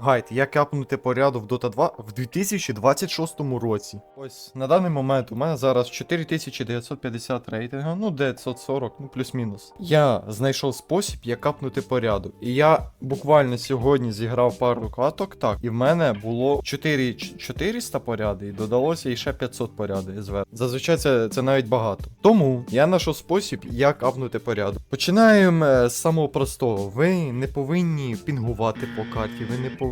Гайд, як капнути поряду в Dota 2 в 2026 році. Ось на даний момент у мене зараз 4950 рейтингу, ну 940, ну плюс-мінус. Я знайшов спосіб, як капнути поряду. І я буквально сьогодні зіграв пару каток, так, і в мене було 4400 поряди, і додалося ще 500 поряди зверху. Зазвичай це, це навіть багато. Тому я знайшов спосіб, як капнути поряду. Починаємо е, з самого простого. Ви не повинні пінгувати по карті, ви не повинні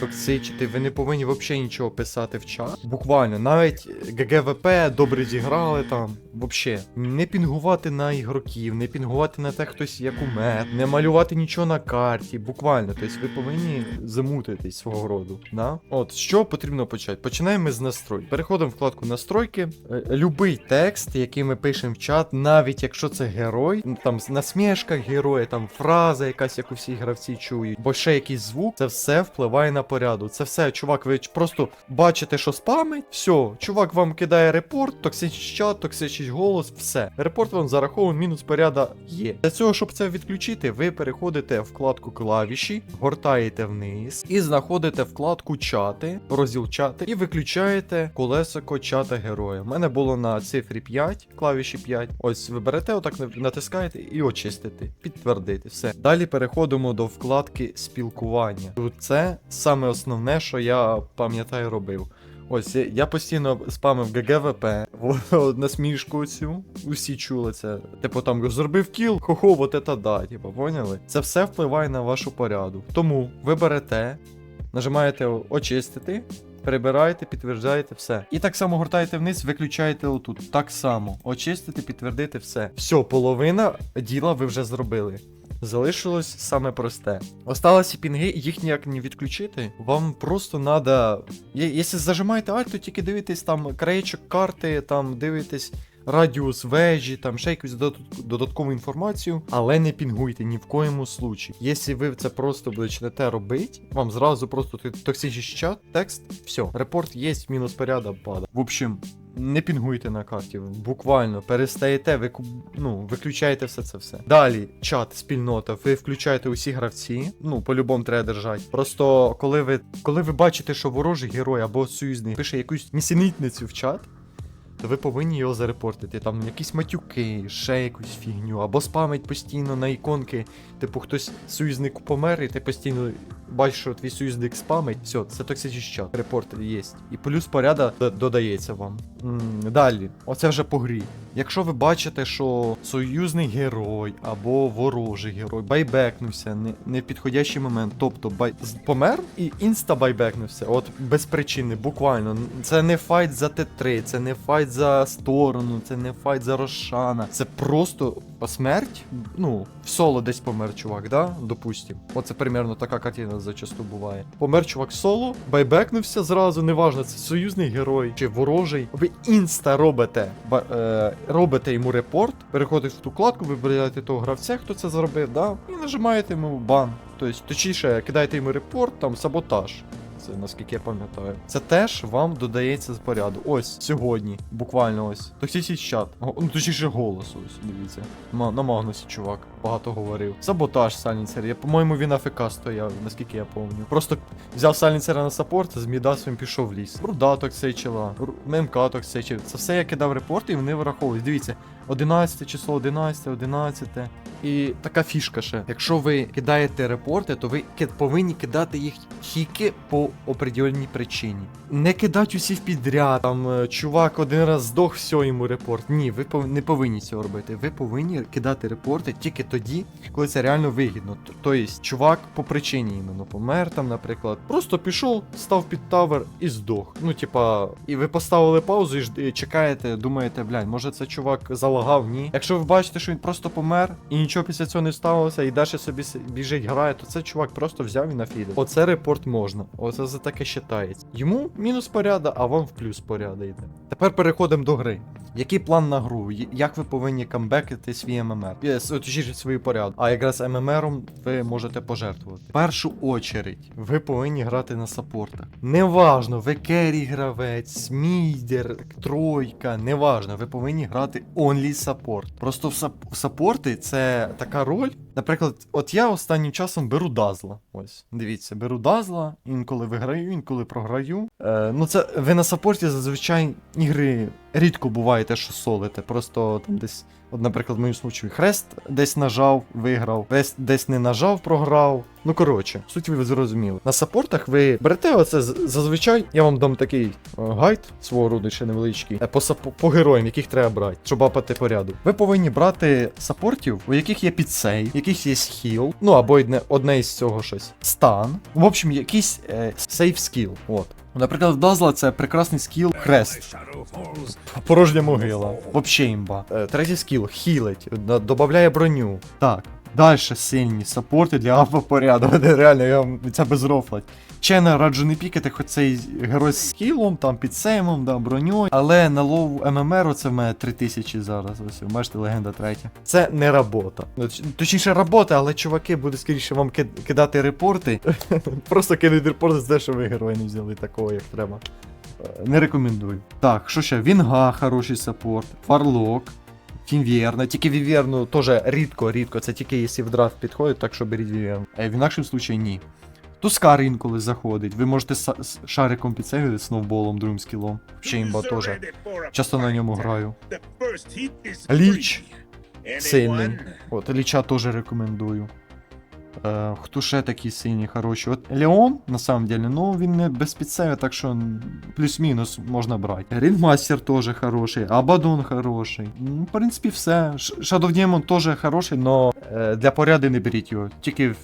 токсичити, ви не повинні взагалі нічого писати в чат. Буквально, навіть ГГВП добре зіграли там. Взагалі, не пінгувати на ігроків, не пінгувати на те, хтось як умер, не малювати нічого на карті. Буквально, тобто ви повинні замутитись свого роду. Да? От, з потрібно почати? Починаємо з настрой. Переходимо в вкладку настройки. Е, Любий текст, який ми пишемо в чат, навіть якщо це герой, там насмішка героя, там фраза якась, яку всі гравці чують, бо ще якийсь звук, це все впливає на порядок. Це все, чувак, ви просто бачите, що спамить, все, чувак вам кидає репорт, токсичний чат, токсичний голос, все. Репорт вам зарахований, мінус поряда є. Для цього, щоб це відключити, ви переходите вкладку клавіші, гортаєте вниз і знаходите вкладку чати, розділ чати, і виключаєте колесико чата героя. У мене було на цифрі 5, клавіші 5. Ось ви берете, отак натискаєте і очистити, підтвердити. Все. Далі переходимо до вкладки спілкування. Це саме основне, що я пам'ятаю робив. Ось я, постійно спамив ГГВП, насмішку цю. Усі чули це. Типу там зробив кіл, хо-хо, вот это да. Типу, поняли? Це все впливає на вашу поряду. Тому ви берете, нажимаєте очистити. Перебираєте, підтверджаєте все. І так само гортаєте вниз, виключаєте отут. Так само. Очистити, підтвердити все. Все, половина діла ви вже зробили. Залишилось саме просте. Осталися пінги, їх ніяк не відключити. Вам просто треба. Якщо зажимаєте Alt, то тільки дивитесь там краєчок карти, там дивитесь радіус вежі, там ще якусь додаткову інформацію, але не пінгуйте ні в коєму случаї. Якщо ви це просто почнете робити, вам зразу просто токсичний чат, текст, все, репорт є, мінус порядок пада. В общем. Не пінгуйте на карті, буквально перестаєте, ви ну, виключаєте все це все. Далі, чат, спільнота, ви включаєте усі гравці. Ну, по-любому треба держати. Просто коли ви коли ви бачите, що ворожий герой або союзник пише якусь нісенітницю в чат, то ви повинні його зарепортити. Там якісь матюки, ще якусь фігню, або спамить постійно на іконки. Типу, хтось союзник помер, і ти постійно бачиш, що твій союзник спамить. Все, це токсичний чат. Репорт є. І плюс поряда додається вам. Далі, оце вже по грі. Якщо ви бачите, що союзний герой або ворожий герой байбекнувся не, не в підходящий момент, тобто бай... помер і інста байбекнувся, от без причини, буквально. Це не файт за Т3, це не файт за сторону, це не файт за Рошана. Це просто смерть. Ну, в соло десь помер чувак, да? Допустим. Оце примерно така картина зачасту буває. Помер чувак в соло, байбекнувся зразу, неважно, це союзний герой чи ворожий. Ви інста робите, е, робите йому репорт, переходите в ту кладку, вибираєте того гравця, хто це зробив, да? І нажимаєте йому бан. Тобто, точніше, кидаєте йому репорт, там саботаж. Це наскільки я пам'ятаю. Це теж вам додається з поряду. Ось сьогодні, буквально ось. Токсичний чат. Ну, точніше голос, ось, дивіться. Ма- на Магнусі, чувак, багато говорив. Саботаж Салінцер. Я, по-моєму, він АФК стояв, наскільки я пам'ятаю. Просто взяв Салінцера на саппорт, з Мідасом пішов в ліс. Руда токсичила, ММК токсичив. Це все я кидав репорти, і вони враховують. Дивіться, 11 число, 11, 11. І така фішка ще. Якщо ви кидаєте репорти, то ви повинні кидати їх тільки по определеній причині. Не кидати усі в підряд. Там е, чувак один раз здох, все йому репорт. Ні, ви не повинні цього робити. Ви повинні кидати репорти тільки тоді, коли це реально вигідно. Тобто, чувак по причині іменно помер там, наприклад. Просто пішов, став під тавер і здох. Ну, типа, і ви поставили паузу і чекаєте, думаєте, блядь, може це чувак залагав? Ні. Якщо ви бачите, що він просто помер і нічого після цього не сталося, і далі собі біжить, грає, то це чувак просто взяв і нафідив. Оце репорт можна. Оце за таке считається. Йому мінус поряда, а вам в плюс поряда йде. Тепер переходимо до гри. Який план на гру? Як ви повинні камбекити свій ММР? Е, Точніше, свій поряд. А якраз ММРом ви можете пожертвувати. В першу очередь, ви повинні грати на саппортах. Неважно, ви керрі гравець, смійдер, тройка, неважно, ви повинні грати only саппорт. Просто в саппорти це така роль. Наприклад, от я останнім часом беру Дазла. Ось, дивіться, беру Дазла, інколи виграю, інколи програю. Е, ну, це ви на саппорті зазвичай ігри рідко буваєте, що солите. Просто там десь, от, наприклад, в моєму случаю хрест десь нажав, виграв, десь, десь не нажав, програв. Ну коротше, суть ви зрозуміли. На саппортах ви берете оце зазвичай. Я вам дам такий е, гайд свого роду ще невеличкий. е, По, по героям, яких треба брати, щоб апати порядок. Ви повинні брати саппортів, у яких є підсейв, у яких є хіл, ну або одне, одне із цього щось. Стан. В общем, якийсь е, сейф скіл. От. Наприклад, в Дазла це прекрасний скіл хрест. Порожня могила. Вообще імба. Е, Третій скіл хілить, д- додає броню. Так. Далі сильні саппорти для апа Реально, я вам це безрофлать. Ще не раджу не пікати, хоч цей герой з скілом, там під сеймом, да, броньою. Але на лову ММР це в мене 3000 зараз. Ось, бачите, легенда третя. Це не робота. Точніше, робота, але чуваки буде скоріше вам кидати репорти. Просто кидають репорти за те, що ви героя не взяли такого, як треба. Е, Не рекомендую. Так, що ще? Вінга, хороший саппорт. Фарлок. Фінвєрна, тільки Віверну теж рідко, рідко. Це тільки якщо в драфт підходить, так що беріть Віверну. Е, в інакшому случаї ні. Тускар інколи заходить. Ви можете з шариком підсейвити сноуболом, другим скілом. Ще імба теж. Часто на ньому граю. Ліч. Сильний. От, Ліча теж рекомендую. Е, хто ще такі сині, хороші? От Леон, на самом деле, ну він не без підсейва, так що плюс-мінус можна брати. Рінгмастер теж хороший, Абадон хороший. Ну, в принципі, все. Shadow Demon теж хороший, но е, для поряди не беріть його. Тільки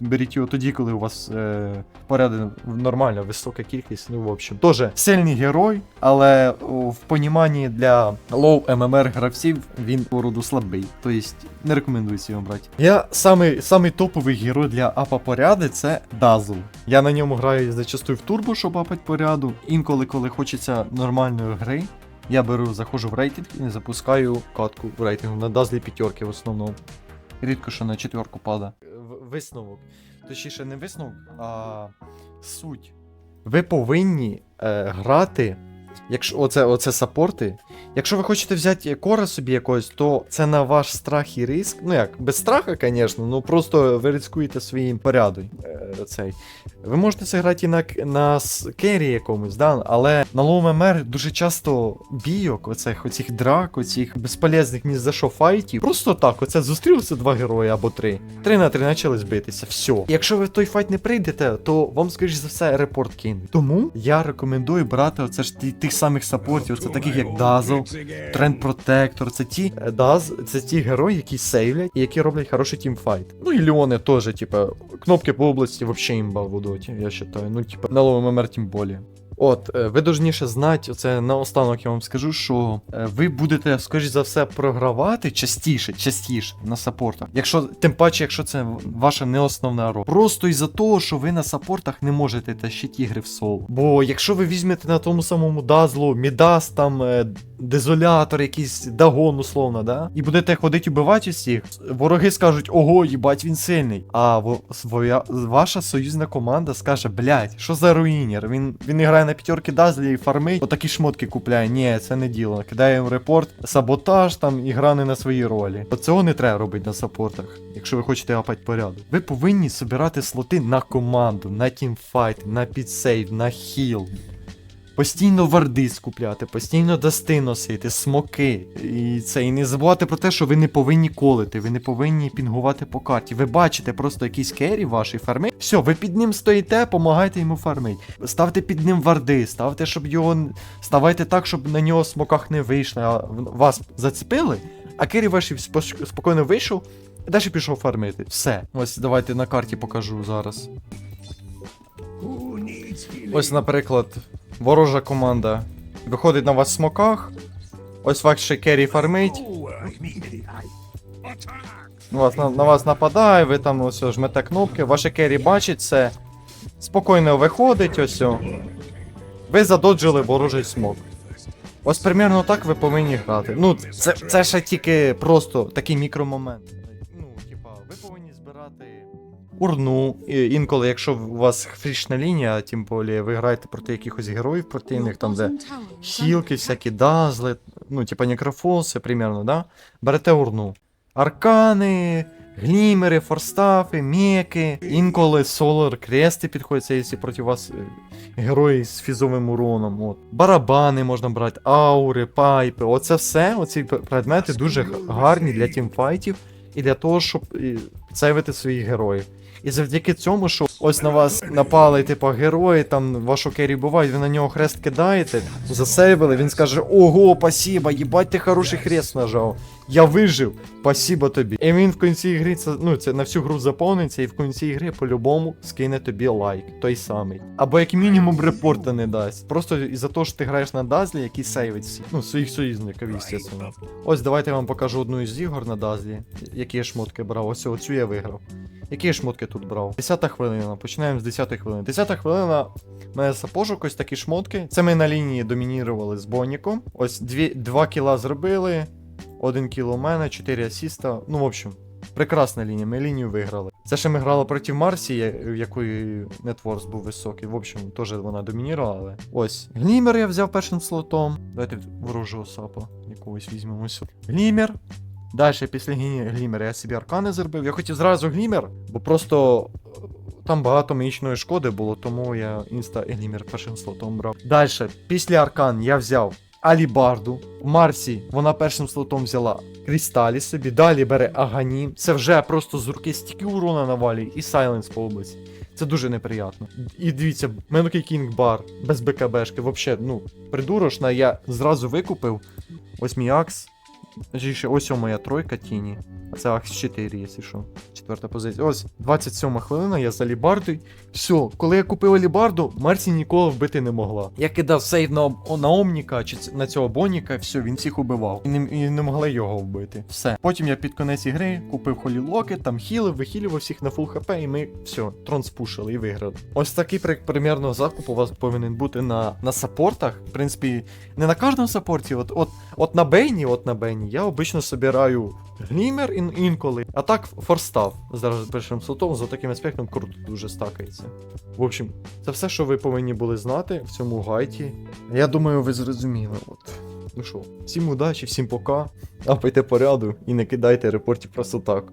беріть його тоді, коли у вас е, поряди нормальна, висока кількість. Ну, в общем, теж сильний герой, але в поніманні для лоу ММР гравців він породу слабий. Тобто не рекомендується його брати. Я самий, самий топовий герой для апа поряди це Дазл. Я на ньому граю зачастую в турбо, щоб апати поряду. Інколи, коли хочеться нормальної гри, я беру, заходжу в рейтинг і запускаю катку в рейтингу на Дазлі п'ятерки в основному. Рідко що на четверку пада. Висновок. Точніше, не висновок, а суть. Ви повинні е, грати. Якщо оце, оце саппорти. Якщо ви хочете взяти кора собі якогось, то це на ваш страх і риск. Ну як, без страха, звісно, ну просто ви ризикуєте своїм порядом. Е, цей. Ви можете це грати і на, на керрі якомусь, да? але на лоу ММР дуже часто бійок, оцих, оцих драк, оцих безполезних ні за що файтів. Просто так, оце зустрілися два герої або три. Три на три почали збитися. Все. Якщо ви в той файт не прийдете, то вам, скоріш за все, репорт кинуть. Тому я рекомендую брати оце ж тих самих саппортів, це таких як Дазл, Тренд Протектор, це ті е, Даз, це ті герої, які сейвлять і які роблять хороший тімфайт. Ну і Леони теж, типа, кнопки по області вообще імба в доті, я вважаю. Ну, типа, на лову ММР тим более. От, е, ви должніше знати, оце наостанок я вам скажу, що е, ви будете, скоріш за все, програвати частіше, частіше на саппортах. Якщо, тим паче, якщо це ваша не основна роль. Просто із-за того, що ви на саппортах не можете тащити ігри в соло. Бо якщо ви візьмете на тому самому Дазлу, Мідас, там, дезолятор, якийсь дагон, условно, да? І будете ходити убивати усіх, вороги скажуть, ого, їбать, він сильний. А во- своя, ваша союзна команда скаже, блядь, що за руїнер? Він, він грає на п'ятерки Дазлі і фармить, отакі шмотки купляє. Ні, це не діло. Кидає їм репорт, саботаж там і гра не на своїй ролі. От цього не треба робити на саппортах, якщо ви хочете апати порядок. Ви повинні собирати слоти на команду, на тімфайт, на підсейв, на хіл. Постійно варди скупляти, постійно дасти носити, смоки. І це і не забувати про те, що ви не повинні колити, ви не повинні пінгувати по карті. Ви бачите просто якийсь керрі вашій фарми. Все, ви під ним стоїте, помагайте йому фармить. Ставте під ним варди, ставте, щоб його. Ставайте так, щоб на нього смоках не вийшли, а вас зацепили. А керрі ваш спокійно вийшов і далі пішов фармити. Все. Ось давайте на карті покажу зараз. Ось, наприклад, ворожа команда виходить на вас в смоках. Ось ваш ще керрі фармить. Вас, на, на вас нападає, ви там ось жмете кнопки, ваше керрі бачить це. Спокійно виходить ось. о. Ви задоджили ворожий смок. Ось примерно так ви повинні грати. Ну, це, це ще тільки просто такий мікромомент. Урну. І інколи, якщо у вас фрішна лінія, тим більше ви граєте проти якихось героїв противних, там де хілки, всякі дазли, ну, типа некрофоси, примерно, да? Берете урну. Аркани, глімери, форстафи, меки, інколи солар крести підходяться, якщо проти вас е, герої з фізовим уроном. От. Барабани можна брати, аури, пайпи. Оце все, оці предмети дуже гарні для тімфайтів і для того, щоб сейвити своїх героїв. І завдяки цьому, що ось на вас напали, типу, герої, там вашу керрі бувають, ви на нього хрест кидаєте, засейвили, він скаже: Ого, спасибо, їбать, ти хороший хрест нажав. Я вижив, спасибо тобі. І він в кінці гри це, ну, це на всю гру заповниться, і в кінці гри по-любому скине тобі лайк, той самий. Або як мінімум репорта не дасть. Просто із-за того, що ти граєш на Дазлі, який сейвить всі. Ну, своїх союзників, естественно. Ось давайте я вам покажу одну із ігор на Дазлі, які я шмотки брав. Ось оцю я виграв. Які шмотки тут брав? 10 хвилина. Починаємо з 10 хвилини. 10 хвилина. У мене сапожок, ось такі шмотки. Це ми на лінії домінірували з Боніком. Ось 2, 2 кіла зробили. 1 кіло у мене, 4 асіста. Ну, в общем, прекрасна лінія. Ми лінію виграли. Це ще ми грали проти Марсі, в якої нетворс був високий. В общем, теж вона домінірувала. але- Ось. Глімер я взяв першим слотом. Давайте ворожого сапа якогось візьмемо. Глімер. Далі, після глі- глімера я собі аркани зробив. Я хотів зразу глімер, бо просто е, там багато магічної шкоди було, тому я інста глімер першим слотом брав. Далі, після аркан я взяв Алібарду. Марсі вона першим слотом взяла Крісталі собі. Далі бере Аганім. Це вже просто з руки стільки урона навалює і Сайленс по області. Це дуже неприємно. І дивіться, Менокий Кінг Бар без БКБшки. Вообще, ну, придурошна, я зразу викупив. Ось мій Акс. Точніше, ось моя тройка тіні. Це Акс 4, якщо що. Четверта позиція. Ось 27 хвилина, я за лібардою. Все, коли я купив лібарду, Марсі ніколи вбити не могла. Я кидав сейв на, на Омніка чи на цього Боніка, все, він всіх убивав. І не, і не могли його вбити. Все. Потім я під конець ігри купив холі локи, там хілив, вихилював всіх на фул хп, і ми все, трон спушили і виграли. Ось такий при- примерно закуп у вас повинен бути на, на саппортах. В принципі, не на кожному саппорті, от, от, от на Бейні, от на Бейні, я обично собираю глімер ін, інколи, а так форстав. Зараз першим слотом за таким аспектом круто дуже стакається. В общем, це все, що ви повинні були знати в цьому гайті. Я думаю, ви зрозуміли. От. Ну що, всім удачі, всім пока. Апайте поряду і не кидайте репортів просто так.